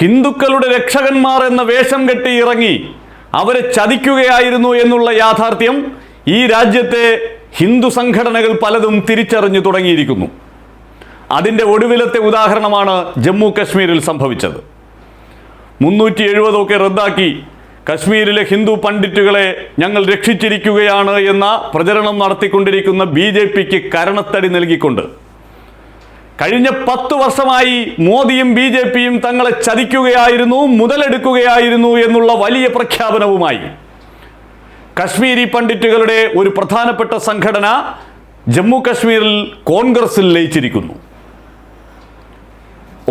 ഹിന്ദുക്കളുടെ രക്ഷകന്മാർ എന്ന വേഷം കെട്ടി ഇറങ്ങി അവരെ ചതിക്കുകയായിരുന്നു എന്നുള്ള യാഥാർത്ഥ്യം ഈ രാജ്യത്തെ ഹിന്ദു സംഘടനകൾ പലതും തിരിച്ചറിഞ്ഞു തുടങ്ങിയിരിക്കുന്നു. അതിന്റെ ഒടുവിലത്തെ ഉദാഹരണമാണ് ജമ്മു കശ്മീരിൽ സംഭവിച്ചത്. മുന്നൂറ്റി എഴുപതൊക്കെ റദ്ദാക്കി കശ്മീരിലെ ഹിന്ദു പണ്ഡിറ്റുകളെ ഞങ്ങൾ രക്ഷിച്ചിരിക്കുകയാണ് എന്ന പ്രചരണം നടത്തിക്കൊണ്ടിരിക്കുന്ന ബി ജെ പിക്ക് കരണത്തടി നൽകിക്കൊണ്ട് കഴിഞ്ഞ പത്ത് വർഷമായി മോദിയും ബി ജെ പിയും തങ്ങളെ ചതിക്കുകയായിരുന്നു മുതലെടുക്കുകയായിരുന്നു എന്നുള്ള വലിയ പ്രഖ്യാപനവുമായി. കശ്മീരി പണ്ഡിറ്റുകളുടെ ഒരു പ്രധാനപ്പെട്ട സംഘടന ജമ്മു കശ്മീരിൽ കോൺഗ്രസിൽ ലയിച്ചിരിക്കുന്നു.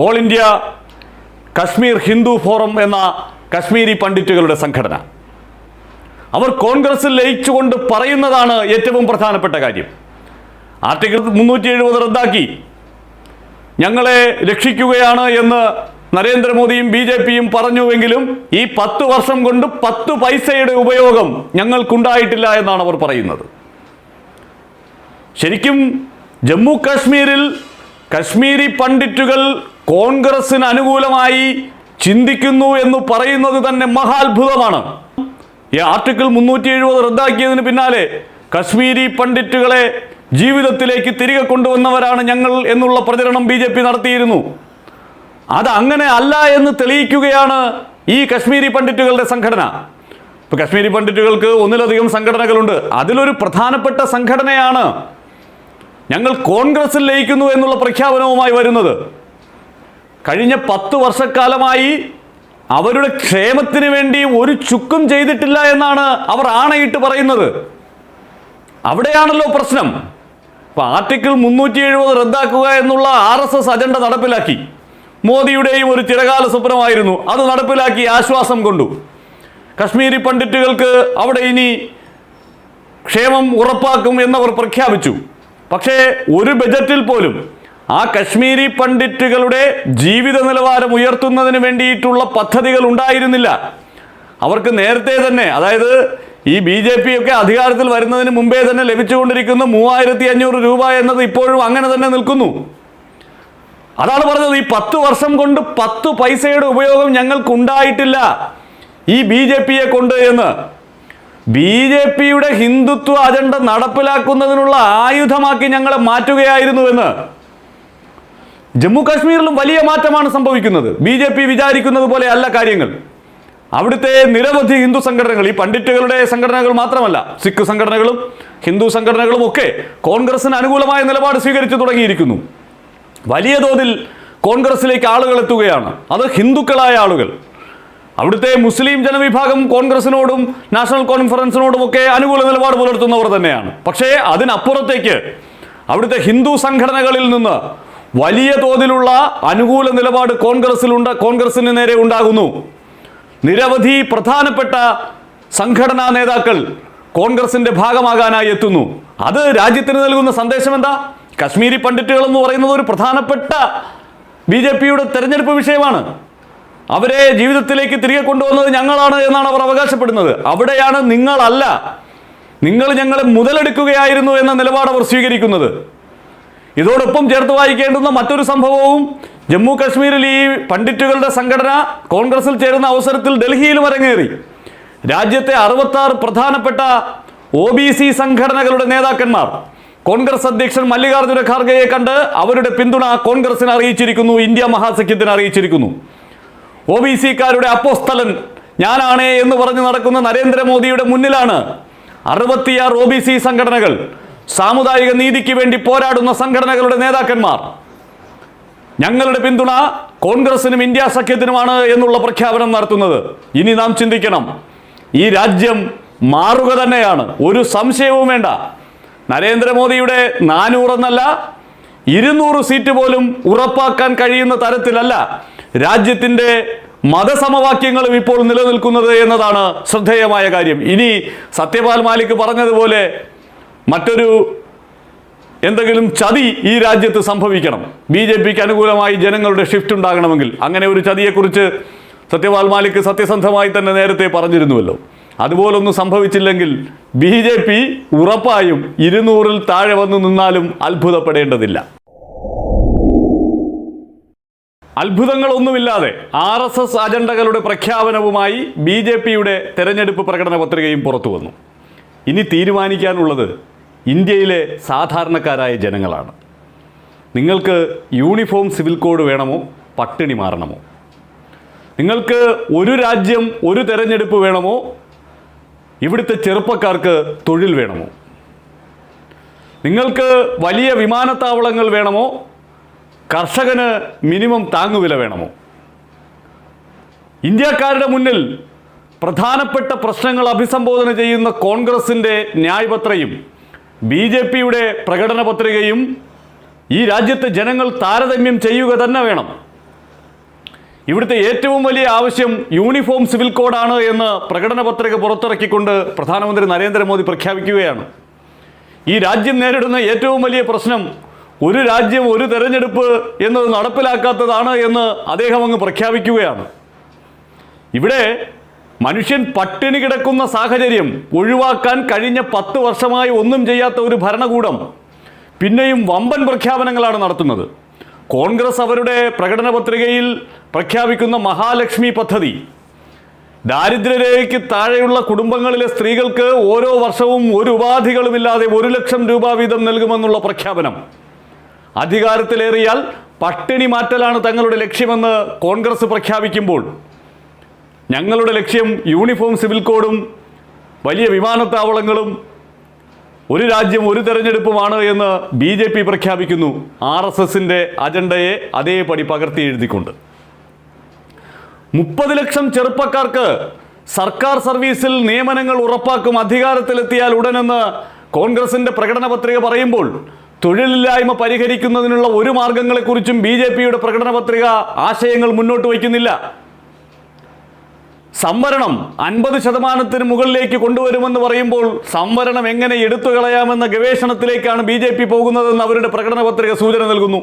All India Kashmir Hindu forum എന്ന കശ്മീരി പണ്ഡിറ്റുകളുടെ സംഘടന. അവർ കോൺഗ്രസിൽ ലയിച്ചുകൊണ്ട് പറയുന്നതാണ് ഏറ്റവും പ്രധാനപ്പെട്ട കാര്യം. ആർട്ടിക്കിൾ മുന്നൂറ്റി എഴുപത് റദ്ദാക്കി. ഞങ്ങളെ രക്ഷിക്കുകയാണ് എന്ന് നരേന്ദ്രമോദിയും ബി ജെ പിയും പറഞ്ഞുവെങ്കിലും ഈ പത്ത് വർഷം കൊണ്ട് പത്ത് പൈസയുടെ ഉപയോഗം ഞങ്ങൾക്കുണ്ടായിട്ടില്ല എന്നാണ് അവർ പറയുന്നത്. ശരിക്കും ജമ്മു കാശ്മീരിൽ കശ്മീരി പണ്ഡിറ്റുകൾ കോൺഗ്രസിന് അനുകൂലമായി ചിന്തിക്കുന്നു എന്ന് പറയുന്നത് തന്നെ മഹാത്ഭുതമാണ്. ഈ ആർട്ടിക്കിൾ മുന്നൂറ്റി എഴുപത് റദ്ദാക്കിയതിന് പിന്നാലെ കശ്മീരി പണ്ഡിറ്റുകളെ ജീവിതത്തിലേക്ക് തിരികെ കൊണ്ടുവന്നവരാണ് ഞങ്ങൾ എന്നുള്ള പ്രചരണം ബി ജെ പി നടത്തിയിരുന്നു. അത് അങ്ങനെ അല്ല എന്ന് തെളിയിക്കുകയാണ് ഈ കശ്മീരി പണ്ഡിറ്റുകളുടെ സംഘടന. ഇപ്പൊ കശ്മീരി പണ്ഡിറ്റുകൾക്ക് ഒന്നിലധികം സംഘടനകളുണ്ട്. അതിലൊരു പ്രധാനപ്പെട്ട സംഘടനയാണ് ഞങ്ങൾ കോൺഗ്രസിൽ ലയിക്കുന്നു എന്നുള്ള പ്രഖ്യാപനവുമായി വരുന്നത്. കഴിഞ്ഞ പത്ത് വർഷക്കാലമായി അവരുടെ ക്ഷേമത്തിന് വേണ്ടി ഒരു ചുക്കും ചെയ്തിട്ടില്ല എന്നാണ് അവർ ആണയിട്ട് പറയുന്നത്. അവിടെയാണല്ലോ പ്രശ്നം. ഇപ്പൊ ആർട്ടിക്കിൾ മുന്നൂറ്റി എഴുപത് റദ്ദാക്കുക എന്നുള്ള ആർ എസ് എസ് അജണ്ട നടപ്പിലാക്കി. മോദിയുടെയും ഒരു ചിരകാല സ്വപ്നമായിരുന്നു. അത് നടപ്പിലാക്കി ആശ്വാസം കൊണ്ടു. കശ്മീരി പണ്ഡിറ്റുകൾക്ക് അവിടെ ഇനി ക്ഷേമം ഉറപ്പാക്കും എന്നവർ പ്രഖ്യാപിച്ചു. പക്ഷേ ഒരു ബജറ്റിൽ പോലും ആ കശ്മീരി പണ്ഡിറ്റുകളുടെ ജീവിത നിലവാരം ഉയർത്തുന്നതിന് വേണ്ടിയിട്ടുള്ള പദ്ധതികൾ ഉണ്ടായിരുന്നില്ല. അവർക്ക് നേരത്തെ തന്നെ അതായത് ഈ ബി ജെ പി ഒക്കെ അധികാരത്തിൽ വരുന്നതിന് മുമ്പേ തന്നെ ലഭിച്ചുകൊണ്ടിരിക്കുന്ന മൂവായിരത്തി അഞ്ഞൂറ് രൂപ എന്നത് ഇപ്പോഴും അങ്ങനെ തന്നെ നിൽക്കുന്നു. അതാണ് പറഞ്ഞത്. ഈ പത്ത് വർഷം കൊണ്ട് പത്ത് പൈസയുടെ ഉപയോഗം ഞങ്ങൾക്കുണ്ടായിട്ടില്ല. ഈ ബി ജെ പിയെ കൊണ്ട് എന്ന്. ബി ജെ പിയുടെ ഹിന്ദുത്വ അജണ്ട നടപ്പിലാക്കുന്നതിനുള്ള ആയുധമാക്കി ഞങ്ങളെ മാറ്റുകയായിരുന്നുവെന്ന് ജമ്മു കാശ്മീരിലും വലിയ മാറ്റമാണ് സംഭവിക്കുന്നത്. ബി ജെ പി വിചാരിക്കുന്നത് പോലെ അല്ല കാര്യങ്ങൾ. അവിടുത്തെ നിരവധി ഹിന്ദു സംഘടനകൾ ഈ പണ്ഡിറ്റുകളുടെ സംഘടനകൾ മാത്രമല്ല സിഖ് സംഘടനകളും ഹിന്ദു സംഘടനകളും ഒക്കെ കോൺഗ്രസിന് അനുകൂലമായ നിലപാട് സ്വീകരിച്ചു തുടങ്ങിയിരിക്കുന്നു. വലിയ തോതിൽ കോൺഗ്രസിലേക്ക് ആളുകൾ എത്തുകയാണ്. അത് ഹിന്ദുക്കളായ ആളുകൾ. അവിടുത്തെ മുസ്ലിം ജനവിഭാഗം കോൺഗ്രസിനോടും നാഷണൽ കോൺഫറൻസിനോടും ഒക്കെ അനുകൂല നിലപാട് പുലർത്തുന്നവർ തന്നെയാണ്. പക്ഷേ അതിനപ്പുറത്തേക്ക് അവിടുത്തെ ഹിന്ദു സംഘടനകളിൽ നിന്ന് വലിയ തോതിലുള്ള അനുകൂല നിലപാട് കോൺഗ്രസിലുണ്ട് കോൺഗ്രസിന് നേരെ ഉണ്ടാകുന്നു. നിരവധി പ്രധാനപ്പെട്ട സംഘടനാ നേതാക്കൾ കോൺഗ്രസിന്റെ ഭാഗമാകാനായി എത്തുന്നു. അത് രാജ്യത്തിന് നൽകുന്ന സന്ദേശം എന്താ? കശ്മീരി പണ്ഡിറ്റുകൾ എന്ന് പറയുന്നത് ഒരു പ്രധാനപ്പെട്ട ബി ജെ പിയുടെ തെരഞ്ഞെടുപ്പ് വിഷയമാണ്. അവരെ ജീവിതത്തിലേക്ക് തിരികെ കൊണ്ടുവന്നത് ഞങ്ങളാണ് എന്നാണ് അവർ അവകാശപ്പെടുന്നത്. അവിടെയാണ് നിങ്ങളല്ല. നിങ്ങൾ ഞങ്ങളെ മുതലെടുക്കുകയായിരുന്നു എന്ന നിലപാട് അവർ സ്വീകരിക്കുന്നത്. ഇതോടൊപ്പം ചേർത്ത് വായിക്കേണ്ടുന്ന മറ്റൊരു സംഭവവും ജമ്മു കാശ്മീരിൽ ഈ പണ്ഡിറ്റുകളുടെ സംഘടന കോൺഗ്രസിൽ ചേരുന്ന അവസരത്തിൽ ഡൽഹിയിലും അരങ്ങേറി. രാജ്യത്തെ അറുപത്താറ് പ്രധാനപ്പെട്ട ഒ ബി സി സംഘടനകളുടെ നേതാക്കന്മാർ. കോൺഗ്രസ് അധ്യക്ഷൻ മല്ലികാർജുന ഖാർഗെയെ കണ്ട് അവരുടെ പിന്തുണ കോൺഗ്രസിന് അറിയിച്ചിരിക്കുന്നു ഇന്ത്യ മഹാസഖ്യത്തിന് അറിയിച്ചിരിക്കുന്നു. ഒ ബി സിക്കാരുടെ അപ്പോസ്തലൻ ഞാനാണേ എന്ന് പറഞ്ഞ് നടക്കുന്ന നരേന്ദ്രമോദിയുടെ മുന്നിലാണ് അറുപത്തിയാറ് ഒ ബി സി സംഘടനകൾ സാമുദായിക നീതിക്ക് വേണ്ടി പോരാടുന്ന സംഘടനകളുടെ നേതാക്കന്മാർ. ഞങ്ങളുടെ പിന്തുണ കോൺഗ്രസിനും ഇന്ത്യ സഖ്യത്തിനുമാണ് എന്നുള്ള പ്രഖ്യാപനം നടത്തുന്നത്. ഇനി നാം ചിന്തിക്കണം. ഈ രാജ്യം മാറുക തന്നെയാണ്. ഒരു സംശയവും വേണ്ട. നരേന്ദ്രമോദിയുടെ നാനൂറെന്നല്ല ഇരുന്നൂറ് സീറ്റ് പോലും ഉറപ്പാക്കാൻ കഴിയുന്ന തരത്തിലല്ല രാജ്യത്തിന്റെ മതസമവാക്യങ്ങളും ഇപ്പോൾ നിലനിൽക്കുന്നത് എന്നതാണ് ശ്രദ്ധേയമായ കാര്യം. ഇനി സത്യപാൽ മാലിക് പറഞ്ഞതുപോലെ മറ്റൊരു എന്തെങ്കിലും ചതി ഈ രാജ്യത്ത് സംഭവിക്കണം. ബി ജെ പിക്ക് അനുകൂലമായി ജനങ്ങളുടെ ഷിഫ്റ്റ് ഉണ്ടാകണമെങ്കിൽ അങ്ങനെ ഒരു ചതിയെക്കുറിച്ച് സത്യപാൽ മാലിക് സത്യസന്ധമായി തന്നെ നേരത്തെ പറഞ്ഞിരുന്നുവല്ലോ. അതുപോലൊന്നും സംഭവിച്ചില്ലെങ്കിൽ ബി ജെ പി ഉറപ്പായും ഇരുന്നൂറിൽ താഴെ വന്നു നിന്നാലും അത്ഭുതപ്പെടേണ്ടതില്ല. അത്ഭുതങ്ങളൊന്നുമില്ലാതെ ആർ എസ് എസ് അജണ്ടകളുടെ പ്രഖ്യാപനവുമായി ബി ജെ പിയുടെ തെരഞ്ഞെടുപ്പ് പ്രകടന പത്രികയും പുറത്തു വന്നു ഇനി തീരുമാനിക്കാനുള്ളത് ഇന്ത്യയിലെ സാധാരണക്കാരായ ജനങ്ങളാണ്. നിങ്ങൾക്ക് യൂണിഫോം സിവിൽ കോഡ് വേണമോ? പട്ടിണി മാറണമോ? നിങ്ങൾക്ക് ഒരു രാജ്യം ഒരു തെരഞ്ഞെടുപ്പ് വേണമോ? ഇവിടുത്തെ ചെറുപ്പക്കാർക്ക് തൊഴിൽ വേണമോ? നിങ്ങൾക്ക് വലിയ വിമാനത്താവളങ്ങൾ വേണമോ? കർഷകന് മിനിമം താങ്ങുവില വേണമോ? ഇന്ത്യക്കാരുടെ മുന്നിൽ പ്രധാനപ്പെട്ട പ്രശ്നങ്ങൾ അഭിസംബോധന ചെയ്യുന്ന കോൺഗ്രസിന്റെ ന്യായപത്രയും ബി ജെ പിയുടെ പ്രകടന പത്രികയും ഈ രാജ്യത്തെ ജനങ്ങൾ താരതമ്യം ചെയ്യുക തന്നെ വേണം. ഇവിടുത്തെ ഏറ്റവും വലിയ ആവശ്യം യൂണിഫോം സിവിൽ കോഡാണ് എന്ന് പ്രകടന പത്രിക പുറത്തിറക്കിക്കൊണ്ട് പ്രധാനമന്ത്രി നരേന്ദ്രമോദി പ്രഖ്യാപിക്കുകയാണ്. ഈ രാജ്യം നേരിടുന്ന ഏറ്റവും വലിയ പ്രശ്നം ഒരു രാജ്യം ഒരു തെരഞ്ഞെടുപ്പ് എന്നത് നടപ്പിലാക്കാത്തതാണ് എന്ന് അദ്ദേഹം അങ്ങ് പ്രഖ്യാപിക്കുകയാണ്. ഇവിടെ മനുഷ്യൻ പട്ടിണി കിടക്കുന്ന സാഹചര്യം ഒഴിവാക്കാൻ കഴിഞ്ഞ പത്ത് വർഷമായി ഒന്നും ചെയ്യാത്ത ഒരു ഭരണകൂടം പിന്നെയും വമ്പൻ പ്രഖ്യാപനങ്ങളാണ് നടത്തുന്നത്. കോൺഗ്രസ് അവരുടെ പ്രകടന പത്രികയിൽ പ്രഖ്യാപിക്കുന്ന മഹാലക്ഷ്മി പദ്ധതി. ദാരിദ്ര്യരേഖയ്ക്ക് താഴെയുള്ള കുടുംബങ്ങളിലെ സ്ത്രീകൾക്ക് ഓരോ വർഷവും ഒരു ഉപാധികളുമില്ലാതെ ഒരു ലക്ഷം രൂപ വീതം നൽകുമെന്നുള്ള പ്രഖ്യാപനം. അധികാരത്തിലേറിയാൽ പട്ടിണി മാറ്റലാണ് തങ്ങളുടെ ലക്ഷ്യമെന്ന് കോൺഗ്രസ് പ്രഖ്യാപിക്കുമ്പോൾ ഞങ്ങളുടെ ലക്ഷ്യം യൂണിഫോം സിവിൽ കോഡും വലിയ വിമാനത്താവളങ്ങളും ഒരു രാജ്യം ഒരു തെരഞ്ഞെടുപ്പുമാണ് എന്ന് ബി ജെ പി പ്രഖ്യാപിക്കുന്നു. ആർ എസ് എസിന്റെ അജണ്ടയെ അതേപടി പകർത്തി എഴുതിക്കൊണ്ട്. മുപ്പത് ലക്ഷം ചെറുപ്പക്കാർക്ക് സർക്കാർ സർവീസിൽ നിയമനങ്ങൾ ഉറപ്പാക്കും അധികാരത്തിലെത്തിയാൽ ഉടനെന്ന് കോൺഗ്രസിന്റെ പ്രകടന പത്രിക പറയുമ്പോൾ തൊഴിലില്ലായ്മ പരിഹരിക്കുന്നതിനുള്ള ഒരു മാർഗങ്ങളെക്കുറിച്ചും ബി ജെ പിയുടെ പ്രകടന പത്രിക ആശയങ്ങൾ മുന്നോട്ട് വയ്ക്കുന്നില്ല. സംവരണം അൻപത് ശതമാനത്തിന് മുകളിലേക്ക് കൊണ്ടുവരുമെന്ന് പറയുമ്പോൾ സംവരണം എങ്ങനെ എടുത്തു കളയാമെന്ന ഗവേഷണത്തിലേക്കാണ് ബി ജെ പി പോകുന്നതെന്ന് അവരുടെ പ്രകടന പത്രിക സൂചന നൽകുന്നു.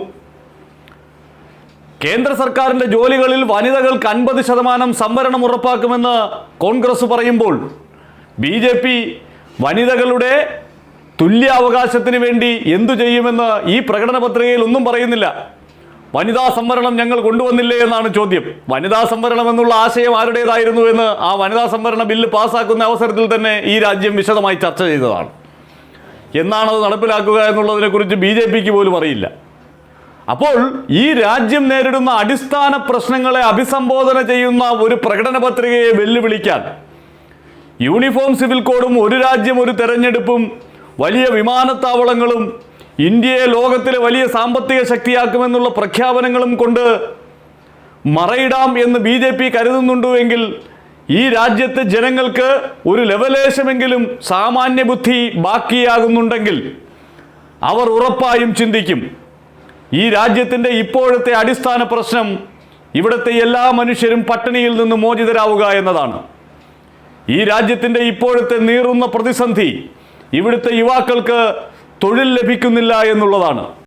കേന്ദ്ര സർക്കാരിന്റെ ജോലികളിൽ വനിതകൾക്ക് അൻപത് ശതമാനം സംവരണം ഉറപ്പാക്കുമെന്ന് കോൺഗ്രസ് പറയുമ്പോൾ ബി ജെ പി വനിതകളുടെ തുല്യ അവകാശത്തിന് വേണ്ടി എന്തു ചെയ്യുമെന്ന് ഈ പ്രകടന പത്രികയിൽ ഒന്നും പറയുന്നില്ല. വനിതാ സംവരണം ഞങ്ങൾ കൊണ്ടുവന്നില്ലേ എന്നാണ് ചോദ്യം. വനിതാ സംവരണം എന്നുള്ള ആശയം ആരുടേതായിരുന്നു എന്ന് ആ വനിതാ സംവരണ ബില്ല് പാസ്സാക്കുന്ന അവസരത്തിൽ തന്നെ ഈ രാജ്യം വിശദമായി ചർച്ച ചെയ്തതാണ്. എന്നാണത് നടപ്പിലാക്കുക എന്നുള്ളതിനെക്കുറിച്ച് ബി ജെ പിക്ക് പോലും അറിയില്ല. അപ്പോൾ ഈ രാജ്യം നേരിടുന്ന അടിസ്ഥാന പ്രശ്നങ്ങളെ അഭിസംബോധന ചെയ്യുന്ന ഒരു പ്രകടന പത്രികയെ വെല്ലുവിളിക്കാൻ യൂണിഫോം സിവിൽ കോഡും ഒരു രാജ്യം ഒരു തെരഞ്ഞെടുപ്പും വലിയ വിമാനത്താവളങ്ങളും ഇന്ത്യയെ ലോകത്തിലെ വലിയ സാമ്പത്തിക ശക്തിയാക്കുമെന്നുള്ള പ്രഖ്യാപനങ്ങളും കൊണ്ട് മറയിടാം എന്ന് ബി ജെ പി കരുതുന്നുണ്ടെങ്കിൽ ഈ രാജ്യത്തെ ജനങ്ങൾക്ക് ഒരു ലെവലേശമെങ്കിലും സാമാന്യ ബുദ്ധി ബാക്കിയാകുന്നുണ്ടെങ്കിൽ അവർ ഉറപ്പായും ചിന്തിക്കും. ഈ രാജ്യത്തിന്റെ ഇപ്പോഴത്തെ അടിസ്ഥാന പ്രശ്നം ഇവിടുത്തെ എല്ലാ മനുഷ്യരും പട്ടിണിയിൽ നിന്ന് മോചിതരാവുക എന്നതാണ്. ഈ രാജ്യത്തിന്റെ ഇപ്പോഴത്തെ നീറുന്ന പ്രതിസന്ധി ഇവിടുത്തെ യുവാക്കൾക്ക് തൊഴിൽ ലഭിക്കുന്നില്ല എന്നുള്ളതാണ്.